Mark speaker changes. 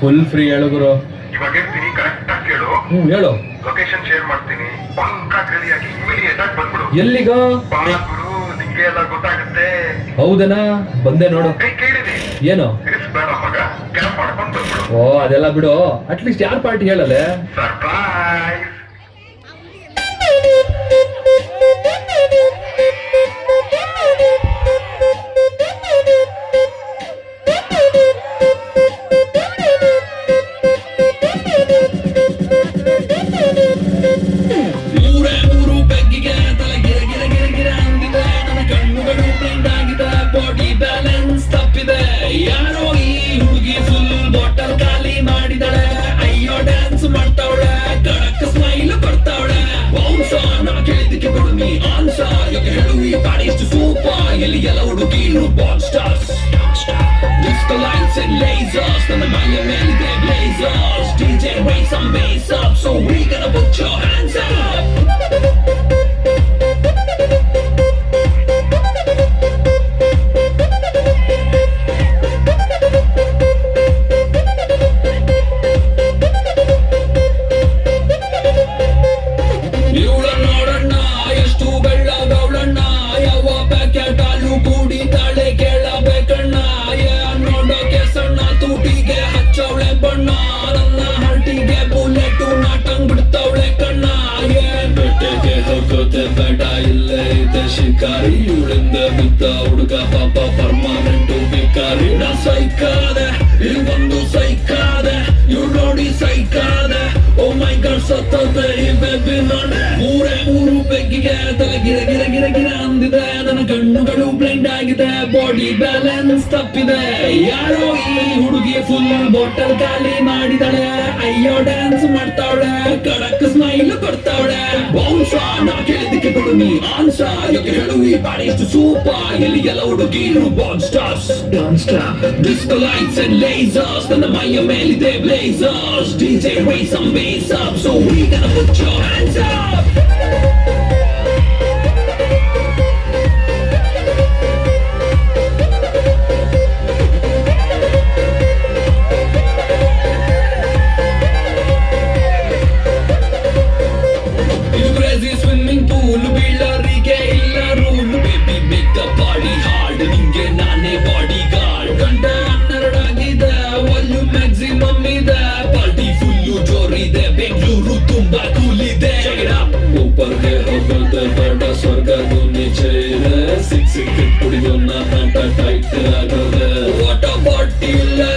Speaker 1: Full free ಹೇಳು ಗುರು.
Speaker 2: ಇವಾಗ ಇರ್ತೀನಿ ಕರೆಕ್ಟ್ ಆಗಿ ಕೇಳು.
Speaker 1: ಹ್ಮ್ ಹೇಳು.
Speaker 2: ಲೊಕೇಶನ್ ಶೇರ್ ಮಾಡ್ತೀನಿ. ಪಂಕ ರೆಡಿಯಾಗಿ ಇಮಿಡಿಯೇಟ್ ಆಗಿ ಬಂದ್ಬಿಡು.
Speaker 1: ಎಲ್ಲಿಗ?
Speaker 2: ಗುರು ನಿಂಗೆ ಎಲ್ಲ ಗೊತ್ತಾಗುತ್ತೆ.
Speaker 1: ಹೌದನ? ಬಂದೆ ನೋಡು.
Speaker 2: ಕೈ ಕೇಳಿದೆ.
Speaker 1: ಏನು?
Speaker 2: ಬೇಡ ಮಗ. ಕ್ಯಾಂಪ್ ಮಾಡ್ಕೊಂಡು ಬಂದ್ಬಿಡು.
Speaker 1: ಓ ಅದೆಲ್ಲ ಬಿಡು. ಅಟ್ಲೀಸ್ಟ್ ಯಾರ್ ಪಾರ್ಟಿ ಹೇಳಲೆ?
Speaker 2: ಸರ್ಪ್ರೈಸ್
Speaker 3: ಸೂಪ ಎಲ್ಲಿ ಎಲ್ಲ ಹುಡುಗಿರು ball stars Disco lights and lasers ನನ್ನ ಮೈಯ ಮೇಲಿದೆ blazers DJ raise some bass up so we gonna put your hands up കണ്ണാറന്ന ഹട്ടിയെ ബുള്ളറ്റു നാട്ടം പിടുത്തവളെ കണ്ണായ വെട്ടയ്ക്ക് ഹൊക്കത്തെ ബെടായില്ലേ ഇത് ശിക്കാരി ഉഴുന്ന വിത്ത ഉടുക പാപ്പ പർമാനന്റു വിക്കാരി സൈക്കാതെ ഇവന്നു സൈക്കാതെ യുടോടി സൈക്കാതെ ಓ ಮೈ ಗಾಡ್ ಸತ್ತದೆ ಈ ಬೇಬಿ ನೋಡೆ ಮೂರೇ ಮೂರು ಬೆಗ್ಗಿಗೆ ತಲೆ ಗಿರ ಗಿರ ಗಿರ ಗಿರ ಅಂದಿದೆ. ನನ್ನ ಕಣ್ಣುಗಳು ಬ್ಲೈಂಡ್ ಆಗಿದೆ. ಬಾಡಿ ಬ್ಯಾಲೆನ್ಸ್ ತಪ್ಪಿದೆ. ಯಾರೋ ಈ ಹುಡುಗಿ ಫುಲ್ ಬಾಟಲ್ ಖಾಲಿ ಮಾಡಿದಾಳೆ. ಅಯ್ಯೋ ಡ್ಯಾನ್ಸ್ ಮಾಡ್ತಾವಳೆ. ಕಡಕ್ ಸ್ಮೈಲ್ ಕೊಡ್ತಾವಳೆ. ಬಹುಶಃ ನಾ ಕೇಳಿದ್ದಕ್ಕೆ ಕೊಡು ನೀ ಆನ್ಸ ಯಾಕೆ ಹೇಳು ಈ ಬಾಡಿ ಇಷ್ಟು ಸೂಪ ಎಲ್ಲಿ ಎಲ್ಲ ಹುಡುಗಿರು ball stars dawn star disco lights and lasers ನನ್ನ ಮೈಯ ಮೇಲಿದೆ blazers DJ raise some bass up so we gonna put your hands up volume maximum ಇದೆ ಪಾರ್ಟಿ ಫುಲ್ಲು ಜೋರಿದೆ ಬೆಂಗಳೂರು ತುಂಬಾ ಕೂಲ್ ಇದೆ ಸೂಪರ್ಗೆ ಹೋಗೋದು ಬೇಡ ಸ್ವರ್ಗದು ನಿಜ ಇದೆ ಸಿಕ್ ಸಿಕ್ ಕುಡಿಯೋನ ನಾಟ ಟೈಟ್ ಆಗೋದೆ ವಾಟ ಪಾರ್ಟಿ ಲೆಟ್ ದ